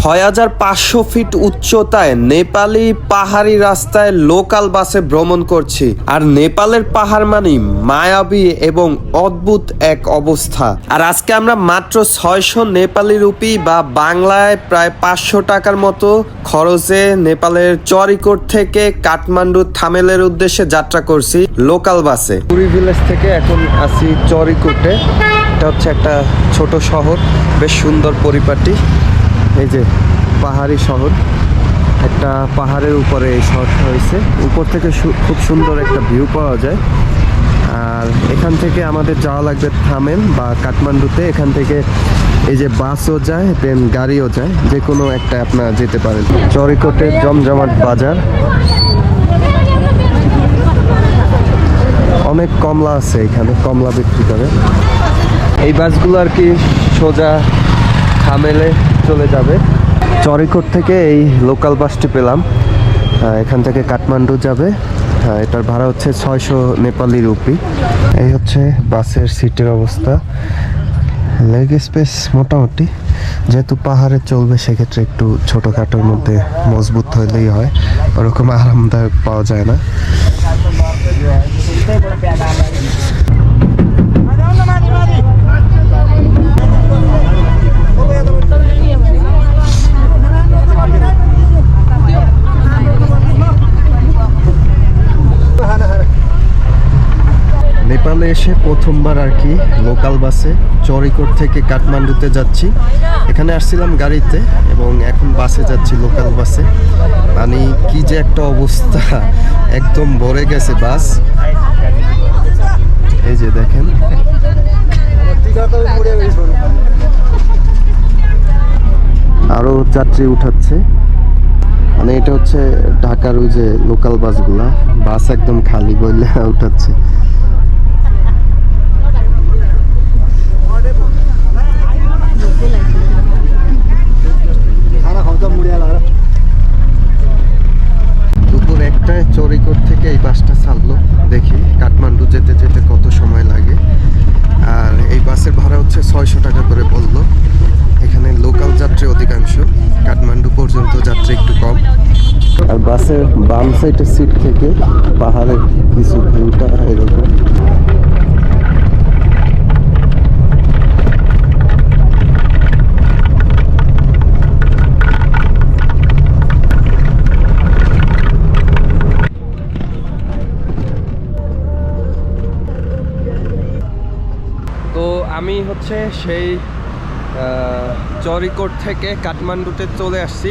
ছয় হাজার পাঁচশো ফিট উচ্চতায় নেপালি পাহাড়ি রাস্তায় লোকাল বাসে ভ্রমণ করছি। আর নেপালের পাহাড় মানে মায়াবী এবং অদ্ভুত এক অবস্থা। আর আজকে আমরা মাত্র ছয়শো নেপালি রুপি বা বাংলায় প্রায় পাঁচশো টাকার মতো খরচে নেপালের চরিকোট থেকে কাঠমান্ডু থামেলের উদ্দেশ্যে যাত্রা করছি লোকাল বাসে। পুরী ভিলেজ থেকে এখন আসি চরিকোটে। এটা হচ্ছে একটা ছোট শহর, বেশ সুন্দর পরিপাটি। এই যে পাহাড়ি শহর, একটা পাহাড়ের উপরে এই শহরটা হয়েছে। উপর থেকে খুব সুন্দর একটা ভিউ পাওয়া যায়। আর এখান থেকে আমাদের যাওয়া লাগবে থামেল বা কাঠমান্ডুতে। এখান থেকে এই যে বাসও যায় দেন গাড়িও যায়। যে কোনো একটা আপনারা যেতে পারেন। চরিকোটের জমজমাট বাজার। অনেক কমলা আছে এখানে, কমলা বিক্রি করে। এই বাসগুলো আর কি সোজা থামেলে চলে যাবে। চরিকোট থেকে এই লোকাল বাসটি পেলাম। এখান থেকে কাঠমান্ডু যাবে। এটার ভাড়া হচ্ছে ছয়শো নেপালি রুপি। এই হচ্ছে বাসের সিটের অবস্থা। লেগ স্পেস মোটামুটি। যেহেতু পাহাড়ে চলবে, সেক্ষেত্রে একটু ছোটোখাটোর মধ্যে মজবুত হইলেই হয়। ওরকম আরামদায়ক পাওয়া যায় না। নেপালে এসে প্রথমবার আর কি লোকাল বাসে চরিকোট থেকে কাঠমান্ডুতে যাচ্ছি। এখানে আসছিলাম গাড়িতে এবং এখন বাসে যাচ্ছি লোকাল বাসে মানে কি যে একটা অবস্থা, একদম ভরে গেছে বাস এই যে দেখেন। আরও যাত্রী উঠাচ্ছে। মানে এটা হচ্ছে ঢাকার ওই যে লোকাল বাসগুলা বাস একদম খালি বললে উঠাচ্ছে দুপুর একটায় চরিকোট থেকে এই বাসটা ছাড়লো দেখি কাঠমান্ডু যেতে যেতে কত সময় লাগে আর এই বাসের ভাড়া হচ্ছে ছয়শো টাকা করে বলল এখানে লোকাল যাত্রী অধিকাংশ কাঠমান্ডু পর্যন্ত যাত্রী একটু কম আর বাসের বাম সাইডের সিট থেকে পাহাড়ের কিছু ভিউটা এরকম। আমি হচ্ছে সেই চরিকোট থেকে কাঠমান্ডুতে চলে আসছি।